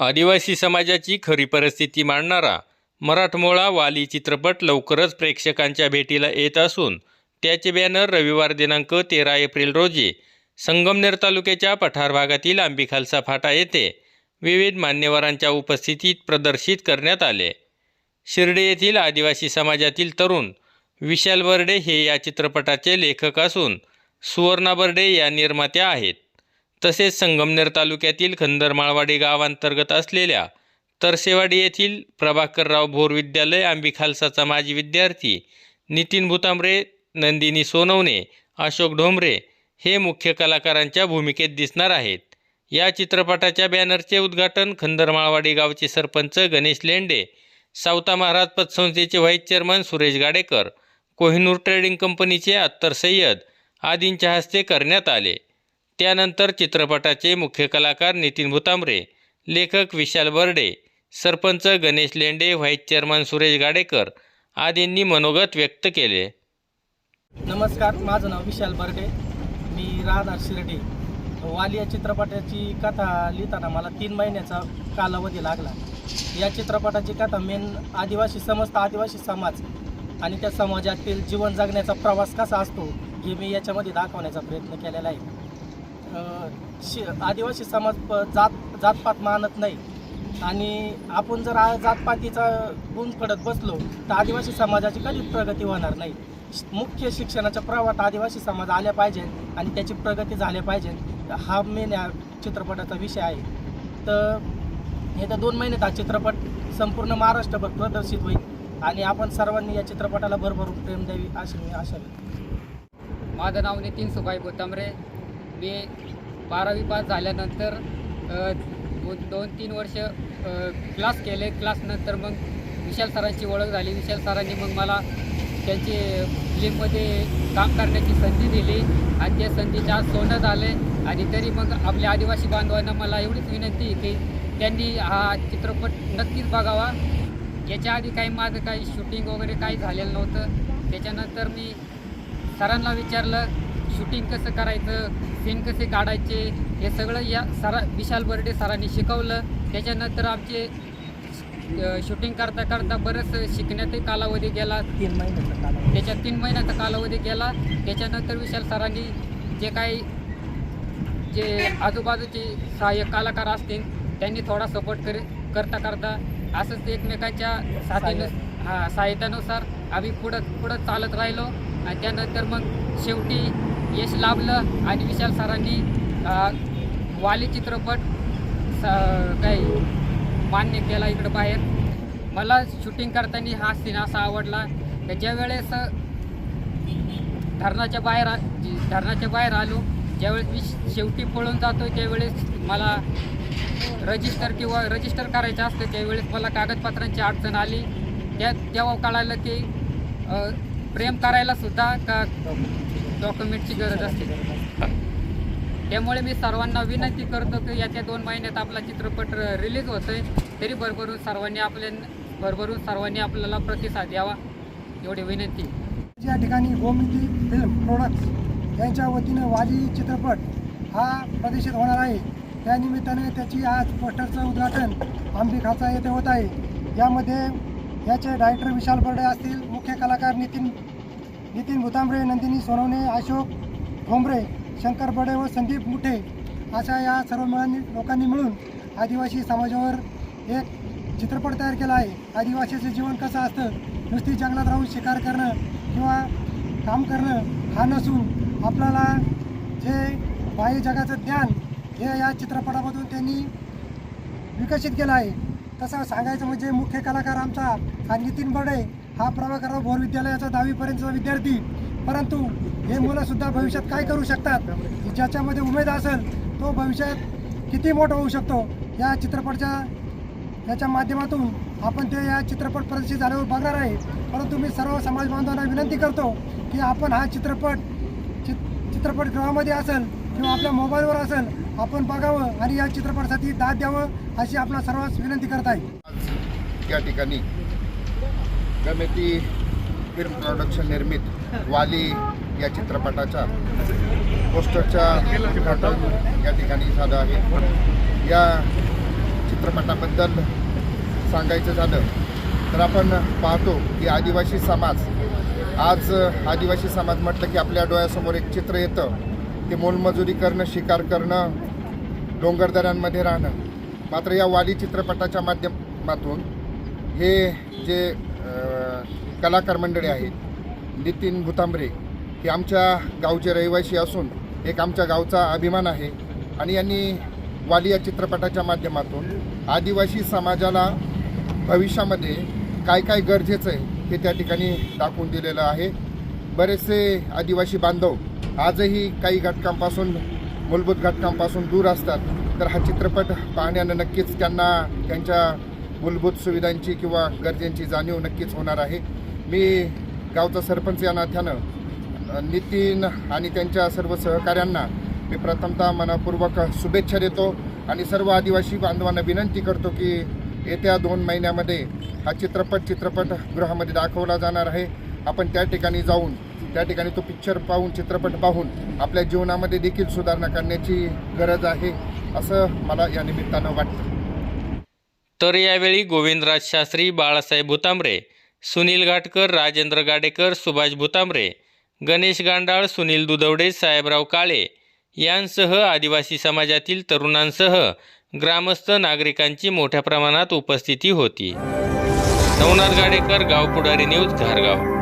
आदिवासी समाजाची खरी परिस्थिती मांडणारा मराठमोळा वाली चित्रपट लवकरच प्रेक्षकांच्या भेटीला येत असून त्याचे बॅनर रविवार दिनांक तेरा एप्रिल रोजी संगमनेर तालुक्याच्या पठार भागातील आंबीखालसा फाटा येथे विविध मान्यवरांच्या उपस्थितीत प्रदर्शित करण्यात आले. शिर्डी येथील आदिवासी समाजातील तरुण विशाल बर्डे हे या चित्रपटाचे लेखक असून सुवर्णा बर्डे या निर्मात्या आहेत. तसेच संगमनेर तालुक्यातील खंदरमाळवाडी गावांतर्गत असलेल्या तरसेवाडी येथील प्रभाकरराव भोर विद्यालय आंबी खालसाचा माजी विद्यार्थी नितीन भुतांबरे नंदिनी सोनवणे अशोक ढोंबरे हे मुख्य कलाकारांच्या भूमिकेत दिसणार आहेत. या चित्रपटाच्या बॅनरचे उद्घाटन खंदरमाळवाडी गावचे sarpanch Ganesh Lende Savata Maharaj पतसंस्थेचे vice chairman Suresh Gadekar Kohinoor trading कंपनीचे अत्तर सय्यद आदींच्या हस्ते करण्यात आले. त्यानंतर चित्रपटाचे मुख्य कलाकार नितीन भुतांबरे लेखक विशाल बर्डे सरपंच गणेश लेंडे व्हाईस चेअरमन सुरेश गाडेकर आदींनी मनोगत व्यक्त केले. नमस्कार माझं नाव विशाल बर्डे. मी राधा शिर्डे. वाली या चित्रपटाची कथा लिहिताना मला तीन महिन्याचा कालावधी लागला. या चित्रपटाची कथा मेन आदिवासी समस्त आदिवासी समाज आणि त्या समाजातील जीवन जगण्याचा प्रवास कसा असतो हे मी याच्यामध्ये दाखवण्याचा प्रयत्न केलेला आहे. शि आदिवासी समाज प जात जातपात मानत नाही. आणि आपण जर जातपातीचा गुण पडत बसलो तर आदिवासी समाजाची कधीच प्रगती होणार नाही. मुख्य शिक्षणाच्या प्रवाहात आदिवासी समाज आल्या पाहिजे आणि त्याची प्रगती झाल्या पाहिजे. हा मेन या चित्रपटाचा विषय आहे. तर येत्या दोन महिन्यात हा चित्रपट संपूर्ण महाराष्ट्रभर प्रदर्शित होईल. आणि आपण सर्वांनी या चित्रपटाला भरभरून प्रेम द्यावी अशी मी आशा माझं नाव नितीन सुभाई बोतांबरे. मी बारावी पास झाल्यानंतर दोन दोन तीन वर्ष क्लास केले. क्लासनंतर मग विशाल सरांची ओळख झाली. विशाल सरांनी मग मला त्यांची फिल्ममध्ये काम करण्याची संधी दिली आणि त्या संधीचं आज सोनं झाले. आणि तरी मग आपल्या आदिवासी बांधवांना मला एवढीच विनंती की त्यांनी हा चित्रपट नक्कीच बघावा. याच्या आधी काही माझं काही शूटिंग वगैरे काही झालेलं नव्हतं. त्याच्यानंतर मी सरांना विचारलं शूटिंग कसं करायचं? सीन कसे काढायचे हे सगळं या सरा विशाल बर्डे सरांनी शिकवलं. त्याच्यानंतर आमचे शूटिंग करता करता बरंच शिकण्यातही कालावधी गेला. तीन महिन्याचा कालावधी. त्याच्यात तीन महिन्याचा कालावधी गेला. त्याच्यानंतर विशाल सरांनी जे काही जे आजूबाजूचे सहाय्यक कलाकार असतील त्यांनी थोडा सपोर्ट कर करता करता असंच एकमेकांच्या साथीनं हा सहाय्यतानुसार आम्ही पुढं पुढं चालत राहिलो. आणि त्यानंतर मग शेवटी यश लाभलं आणि विशाल सरांनी वाली चित्रपट स- काही मान्य केला इकडं बाहेर. मला शूटिंग करताना हा सीन असा आवडला की ज्या वेळेस धरणाच्या बाहेर धरणाच्या बाहेर आलो ज्यावेळेस मी श- शेवटी पळून जातो त्यावेळेस मला रजिस्टर किंवा रजिस्टर करायचं असतं त्यावेळेस मला कागदपत्रांची अडचण आली. त्या तेव्हा कळालं की प्रेम करायला सुद्धा का डॉक्युमेंटची गरज असते. त्यामुळे मी सर्वांना विनंती करतो की याच्या दोन महिन्यात आपला चित्रपट रिलीज होतोय तरी भरभरून सर्वांनी आपल्या भरभरून सर्वांनी आपल्याला प्रतिसाद द्यावा एवढी विनंती. या ठिकाणी गोमती फिल्म प्रोडक्ट्स यांच्या वतीनं वाली चित्रपट हा प्रदर्शित होणार आहे. त्यानिमित्ताने त्याची आज पोस्टरचं उद्घाटन आंबी खाचा येथे होत आहे. यामध्ये याचे डायरेक्टर विशाल बर्डे असतील मुख्य कलाकार नितीन नितीन भुतांबरे नंदिनी सोनवणे अशोक ठोंबरे शंकर बडे व संदीप मुठे अशा या सर्व मिळून लोकांनी मिळून आदिवासी समाजावर एक चित्रपट तयार केला आहे. आदिवासीचं जीवन कसं असतं? नुसती जंगलात राहून शिकार करणं किंवा काम करणं हा नसून आपल्याला जे बाह्य जगाचं ज्ञान हे या चित्रपटामधून त्यांनी विकसित केलं आहे. तसं सांगायचं म्हणजे मुख्य कलाकार आमचा हा नितीन बडे. हा प्रभाकरराव भोर विद्यालयाचा दहावीपर्यंतचा विद्यार्थी. परंतु हे मुलंसुद्धा भविष्यात काय करू शकतात? ज्याच्यामध्ये उमेद असेल तो भविष्यात किती मोठा होऊ शकतो? या चित्रपटच्या याच्या माध्यमातून आपण ते या चित्रपट प्रदर्शित झाल्यावर बघणार आहे. परंतु मी सर्व समाज बांधवांना विनंती करतो की आपण हा चित्रपट चित चित्रपटगृहामध्ये असेल किंवा आपल्या मोबाईलवर असेल आपण बघावं आणि या चित्रपटासाठी दाद द्यावं अशी आपला सर्वांस विनंती करत आहे. या ठिकाणी गमेती फिल्म प्रोडक्शन निर्मित वाली या चित्रपटाच्या पोस्टरच्या उद्घाटन या ठिकाणी झालं आहे. या चित्रपटाबद्दल सांगायचं झालं तर आपण पाहतो की आदिवासी समाज आज आदिवासी समाज म्हटलं की आपल्या डोळ्यासमोर एक चित्र येतं. ते मोलमजुरी करणं शिकार करणं डोंगरदऱ्यांमध्ये राहणं. मात्र या वाली चित्रपटाच्या माध्यमातून हे जे कलाकार मंडळी आहेत. नितीन भुतांबरे हे आमच्या गावचे रहिवासी असून एक आमच्या गावचा अभिमान आहे आणि यांनी वाली या चित्रपटाच्या माध्यमातून आदिवासी समाजाला भविष्यामध्ये काय काय गरजेचं आहे हे त्या ठिकाणी दाखवून दिलेलं आहे. बरेचसे आदिवासी बांधव आजही काही घटकांपासून मूलभूत घटकांपासून दूर असतात. तर हा चित्रपट पाहण्यानं नक्कीच त्यांना त्यांच्या मूलभूत सुविधांची किंवा गरजेंची जाणीव नक्कीच होणार आहे. मी गावचा सरपंच या नात्यानं नितीन आणि त्यांच्या सर्व सहकाऱ्यांना मी प्रथमतः मनापूर्वक शुभेच्छा देतो आणि सर्व आदिवासी बांधवांना विनंती करतो की येत्या दोन महिन्यामध्ये हा चित्रपट चित्रपटगृहामध्ये दाखवला जाणार आहे. आपण त्या ठिकाणी जाऊन त्या ठिकाणी तो पिक्चर पाहून चित्रपट पाहून आपल्या जीवनामध्ये देखील सुधारणा करण्याची गरज आहे असं मला या निमित्तानं वाटतं. तर यावेळी गोविंदराज शास्त्री बाळासाहेब भुतांबरे सुनील घाटकर राजेंद्र गाडेकर सुभाष भुतांबरे गणेश गांडाळ सुनील दुधवडे साहेबराव काळे यांसह आदिवासी समाजातील तरुणांसह ग्रामस्थ नागरिकांची मोठ्या प्रमाणात उपस्थिती होती. नवनाथ गाडेकर गाव पुढारी न्यूज घारगाव